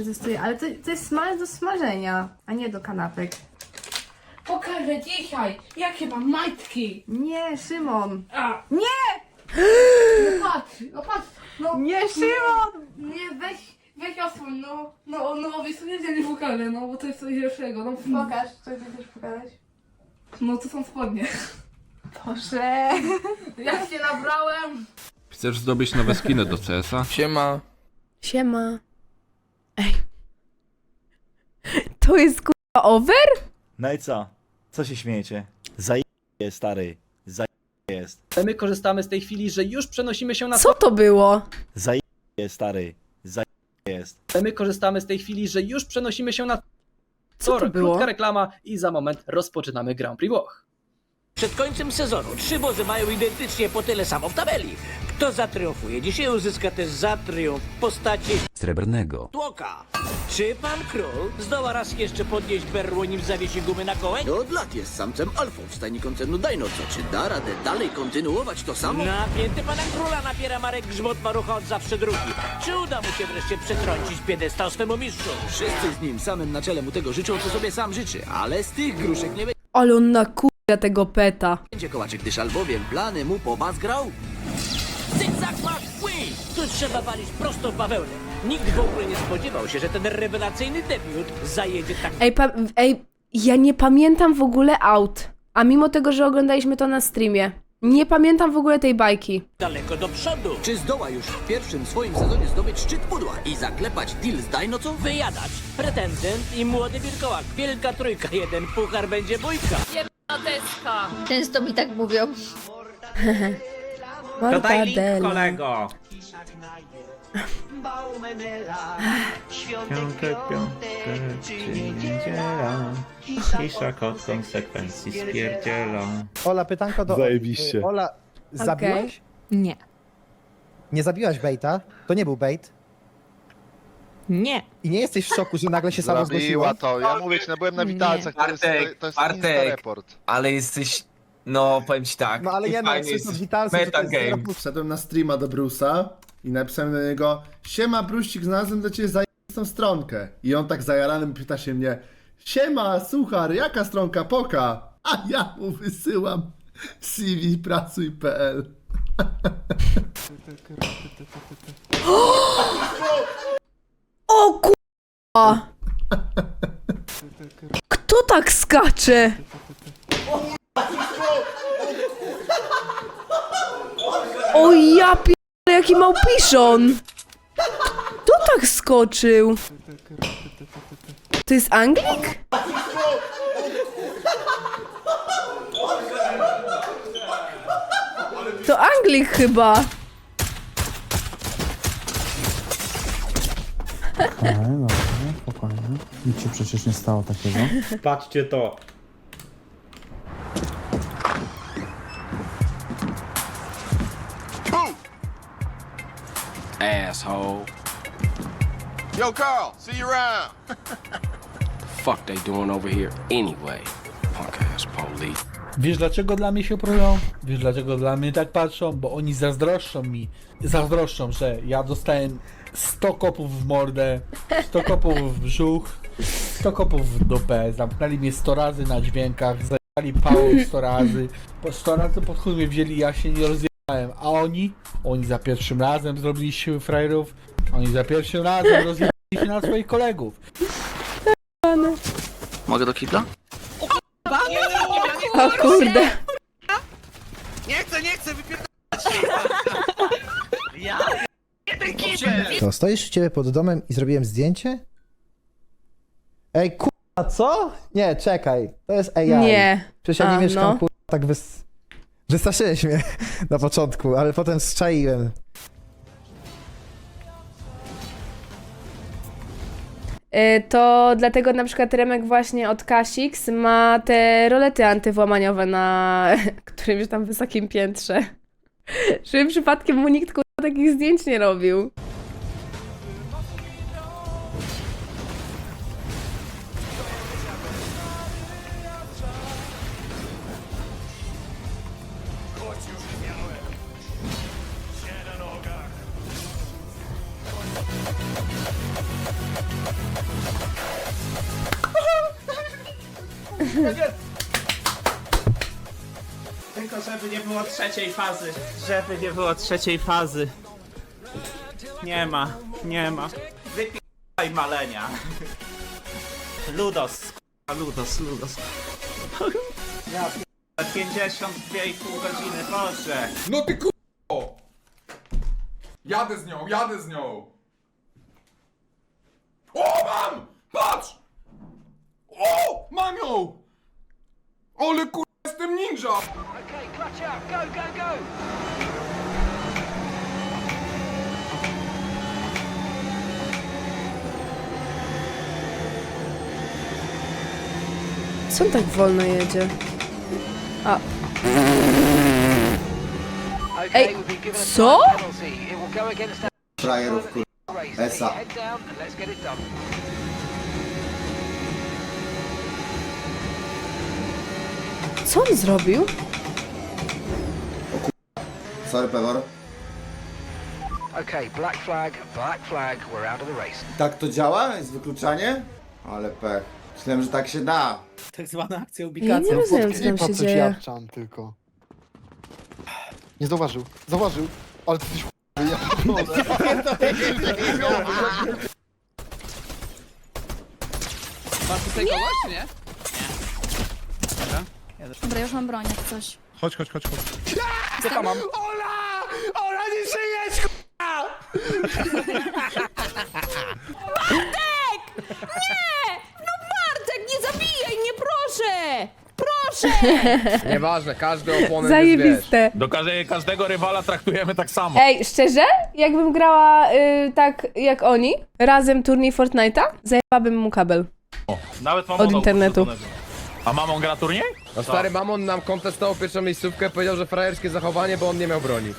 przetestuję, ale to, to jest smalec do smażenia, a nie do kanapek. Pokażę dzisiaj, jakie mam majtki. Nie, Szymon! A, Nie! no patrz, no patrz. No, Nie, Szymon! nie, weź, weź osłoń, no. No, no, wiesz, co nie pokażę, no, bo to jest coś lepszego. No, Pokaż, co ty chcesz pokazać? no to są spodnie. Proszę. Jak się nabrałem. Chcesz zdobyć nowe skiny do CS-a? Siema. Siema. Ej. To jest kurwa over? No i co? Co się śmiejecie? Zaje stary. Zaje jest. My korzystamy z tej chwili, że już przenosimy się na Co to było? Zaje stary. Zaje jest. My korzystamy z tej chwili, że już przenosimy się na Co to tor. było? Krótka reklama i za moment rozpoczynamy Grand Prix Włoch. Przed końcem sezonu trzy wozy mają identycznie po tyle samo w tabeli. Kto zatriumfuje? Dzisiaj uzyska też za triumf w postaci Srebrnego. tłoka. Czy pan król zdoła raz jeszcze podnieść berło, nim zawiesi gumy na kołek? Od lat jest samcem alfą w stajni koncernu Dinoco. Czy da radę dalej kontynuować to samo? Napięty pana króla napiera Marek Grzmot Marucha od zawsze drugi. Czy uda mu się wreszcie przetrącić piedestał swemu mistrzu? Wszyscy z nim samym na czele mu tego życzą, co sobie sam życzy, ale z tych gruszek nie Ale on nakurza tego peta. będzie kołaczy, gdyż albowiem plany mu pobazgrał. Zygzak McQueen! Tu trzeba walić prosto w bawełnę. Nikt w ogóle nie spodziewał się, że ten rewelacyjny debiut zajedzie tak Ej, pa- ej, ja nie pamiętam w ogóle aut. A mimo tego, że oglądaliśmy to na streamie. Nie pamiętam w ogóle tej bajki. daleko do przodu. Czy zdoła już w pierwszym swoim sezonie zdobyć szczyt pudła i zaklepać deal z Dinoco? Wyjadacz, pretendent i młody wilkołak. Wielka trójka, jeden puchar będzie bójka. Często mi tak mówią. Mortadela. kolego. Piątek, piątek, czyli niedziela. Cisza kod konsekwencji spierdziela. Ola, pytanko do... Zajebiście. Ola, zabiłaś? Nie. Nie zabiłaś Bejta? To nie był Bejt? Nie. I nie jesteś w szoku, że nagle się sama zgłosiła? to, ja mówię ci, no byłem na Nie. witalcach, to jest, Bartek, to jest Bartek. report. Ale jesteś, no powiem ci tak. No ale nie no, fajnie jesteś. z Witalsem, że to jest Metagame. zero- Wszedłem na streama do Bruce'a i napisałem do niego Siema Bruścik, znalazłem dla ciebie zajebistą stronkę. I on tak zajaranym pyta się mnie Siema, suchar, jaka stronka, poka? A ja mu wysyłam CV pracuj.pl O kurwa! Kto tak skacze? O ja pierdolę, jaki małpiszon! Kto tak skoczył? To jest Anglik? To Anglik chyba. Nic się przecież nie stało takiego. Patrzcie to. Asshole. Yo Carl, see you around. Fuck they doing over here anyway? Wiesz dlaczego dla mnie się próbują? Wiesz dlaczego dla mnie tak patrzą? Bo oni zazdroszczą mi. Zazdroszczą, że ja dostałem 100 kopów w mordę, 100 kopów w brzuch, 100 kopów w dupę, zamknęli mnie 100 razy na dźwiękach, zajęli pałą 100 razy, po 100 razy pod chuj mnie wzięli, ja się nie rozjechałem, a oni? Oni za pierwszym razem zrobili siły frajerów, oni za pierwszym razem rozjechali się na swoich kolegów. Mogę do kibla? O kurde. To stoisz u ciebie pod domem i zrobiłem zdjęcie? Ej, kurwa, co? Nie, czekaj. To jest AI. Nie. Przecież ja nie mieszkam, no. kurwa, tak wys... Wystraszyłeś mnie na początku, ale potem strzaiłem. To dlatego na przykład Remek właśnie od Kasix ma te rolety antywłamaniowe na którymś tam wysokim piętrze. Żeby przypadkiem mu nikt takich zdjęć nie robił. Tylko żeby nie było trzeciej fazy. Żeby nie było trzeciej fazy. Nie ma, nie ma. Wypij malenia. Ludos, k***a, Ludos, Ludos. Ja p- 52,5 godziny, Boże. No ty ku***o! Jadę z nią, jadę z nią! O, mam! Patrz! O, mam ją! Ale kur... jestem ninja! Co on tak wolno jedzie? A. Ej, co? Frajerów, kur... Esa. Co on zrobił? Sorry, Pewor. Okay, black flag, black flag, we're out of the race. Tak to działa? Jest wykluczanie? Ale pech. Myślałem, że tak się da. Tak zwana akcja Ja ubikacji. nie rozumiem, co tam się dzieje. tylko. Nie zauważył, zauważył, ale ty jesteś Dobra, już mam broń jak coś. Chodź, chodź, chodź, chodź. Ola! Ola, nie żyjesz, Bartek, nie zabijaj mnie, proszę! Proszę! Nieważne, każdy opony Zajebiste. Do każdego rywala traktujemy tak samo. Ej, szczerze? Jakbym grała y, tak jak oni, razem turniej Fortnite'a, zajebałabym mu kabel. Nawet mam Od internetu. A mamon gra turniej? No stary Mamon nam kontestował pierwszą miejscówkę, powiedział, że frajerskie zachowanie, bo on nie miał broni.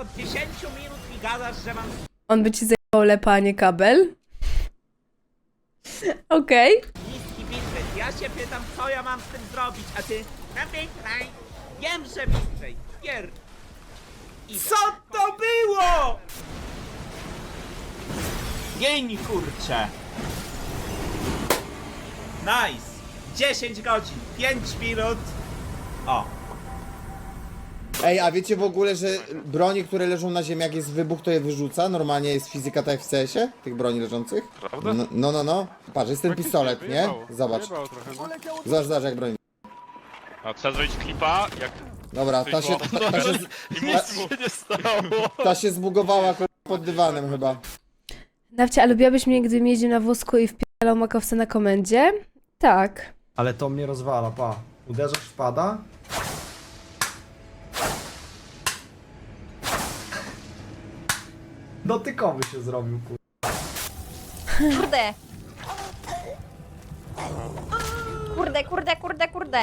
Od 10 minut mi gadasz, że mam On by ci zajebał lepa, a nie kabel? Okej. niski bitrate. Ja się pytam, co ja mam z tym zrobić, a ty na bitrate. Wiem, że bitrate. Pier... Co to było? Dzień kurcze. Nice. 10 godzin, 5 minut. O. Ej, a wiecie w ogóle, że broni, które leżą na ziemi, jak jest wybuch, to je wyrzuca? Normalnie jest fizyka tak jak w CS-ie? Tych broni leżących? Prawda? No, no, no, no. Patrz, jest ten pistolet, nie? Zobacz. Zobacz, zobacz jak broń. A trzeba zrobić klipa, jak Dobra, ta się, ta, ta się, ta, nie stało. ta się zbugowała pod dywanem chyba. Nawcie, a lubiłabyś mnie, gdybym jeździł na wózku i wpierał makowce na komendzie? Tak. Ale to mnie rozwala, pa. Uderzasz, wpada. Dotykowy się zrobił, kur... Kurde! Kurde, kurde, kurde, kurde.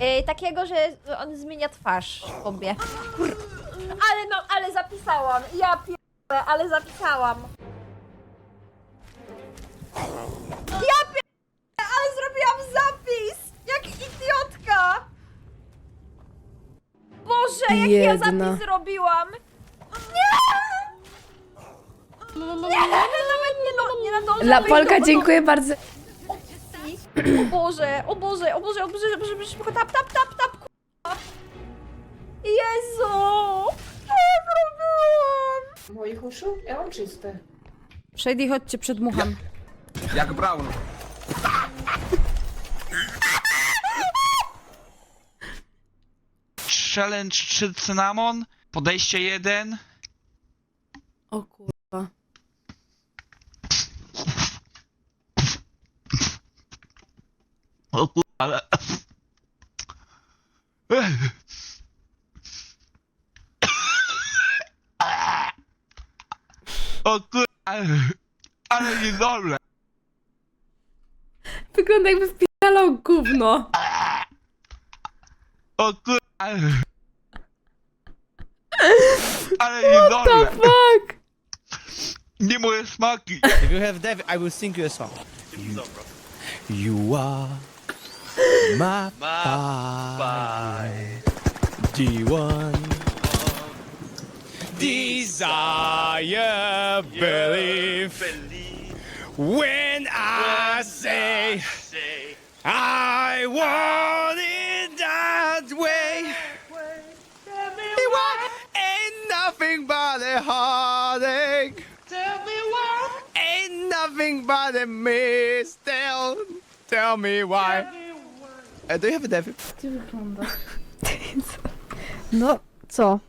Yy, takiego, że on zmienia twarz sobie. Kur... Ale no, ale zapisałam. Ja pierdolę, ale zapisałam. Ja pierdolę, ale zrobiłam zapis! Jak idiotka! Boże, jak ja Biedna. zapis zrobiłam! Nie! Nie, nawet nie, no, nie nadążam La do Polka, dziękuję bardzo. O Boże, o Boże, o Boże, o Boże, o Boże, o Boże, szybko, tap, tap, tap, tap, k***a. Jezu! Co ja zrobiłam? Moich uszu? Ja mam czyste. Shady, chodźcie, przedmucham. Jak Brown. Challenge 3 cynamon, podejście 1. O kurwa. O kur... ale... O kur... ale... Ale niedobre. Wygląda jakby wpieralał gówno. O kur... ale... Ale The niedobre. fuck? Nie moje smaki. If you have Dev, I will sing you a song. You are my fire. D1 Desire, believe. When I say I want it that way. It wa- ain't nothing but a heartache. Tell me why. Ain't nothing but a mist. Tell, tell me why. Uh, do you have a devil? Ty wygląda. No, co?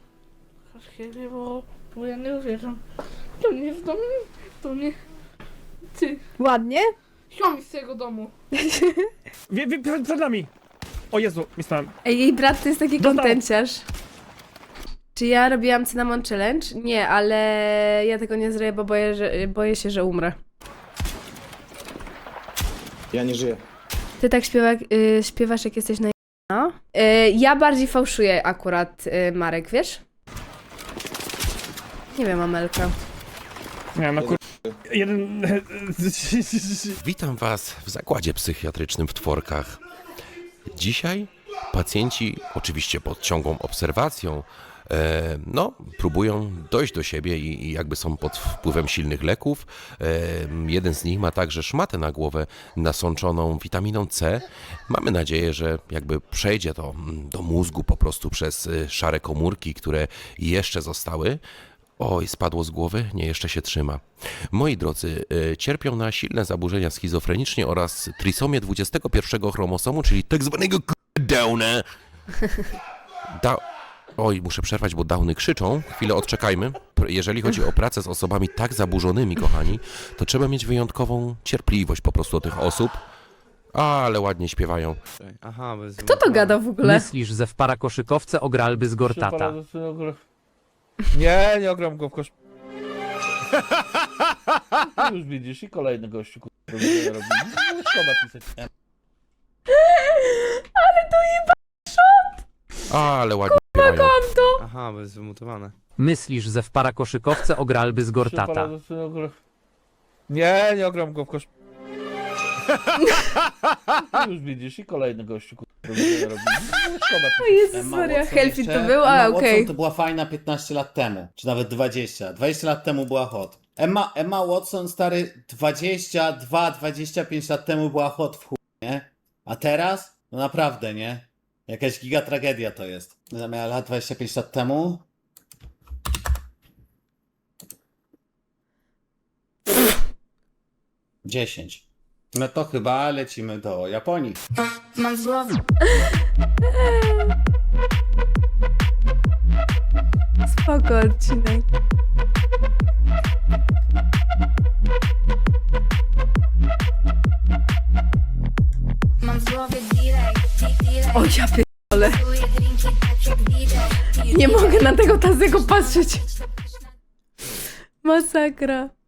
Kiedy, bo, bo ja nie uwierzę. To nie jest dom, to nie... Ty, Ładnie? siom z tego domu. Wie, wie, przed, przed nami. O Jezu, myślałem. Ej, jej brat to jest taki Dostał. kontenciarz. Czy ja robiłam Cinnamon Challenge? Nie, ale ja tego nie zrobię, bo boję, że, boję się, że umrę. Ja nie żyję. Ty tak śpiewa, y, śpiewasz, jak jesteś na no? y, Ja bardziej fałszuję akurat, y, Marek, wiesz? Nie wiem, Amelka. Nie, no kur... Jeden... Witam Was w zakładzie psychiatrycznym w Tworkach. Dzisiaj pacjenci, oczywiście pod ciągłą obserwacją, no, próbują dojść do siebie i, i jakby są pod wpływem silnych leków. E, jeden z nich ma także szmatę na głowę nasączoną witaminą C. Mamy nadzieję, że jakby przejdzie to mm, do mózgu po prostu przez e, szare komórki, które jeszcze zostały. Oj, spadło z głowy? Nie, jeszcze się trzyma. Moi drodzy, y, cierpią na silne zaburzenia schizofrenicznie oraz trisomię 21 chromosomu, czyli tak zwanego Downa. Da... Oj, muszę przerwać, bo downy krzyczą. Chwilę odczekajmy. Jeżeli chodzi o pracę z osobami tak zaburzonymi, kochani, to trzeba mieć wyjątkową cierpliwość po prostu do tych osób. Ale ładnie śpiewają. Aha, bez Kto to gada w ogóle? Myślisz, że w parakoszykowce ogralby z Gortata? Nie, nie ogram go w kosz... Już widzisz i kolejny gościu kurwa robi. No, Szkoda pisać. Ale ładnie śpiewają. Konto! Aha, bez wymutowane. Myślisz, że w parakoszykowce ogralby z Gortata? Nie, nie ogram go w kosz... Już widzisz i kolejny gościu kurwa robi. No, Szkoda O Jezus Maria, Helfit to był? A, okej. to była fajna 15 lat temu, czy nawet 20. 20 lat temu była hot. Emma, Emma Watson, stary, 22, 25 lat temu była hot w chuj, nie? A teraz? No naprawdę, nie? Jakaś giga tragedia to jest. Miała lat 25 lat temu. Dziesięć. No to chyba lecimy do Japonii. Mam z głowy. Spoko odcinek. Mam głowie delay, delay. O ja pierdolę. Tego Tazego patrzeć. Masakra.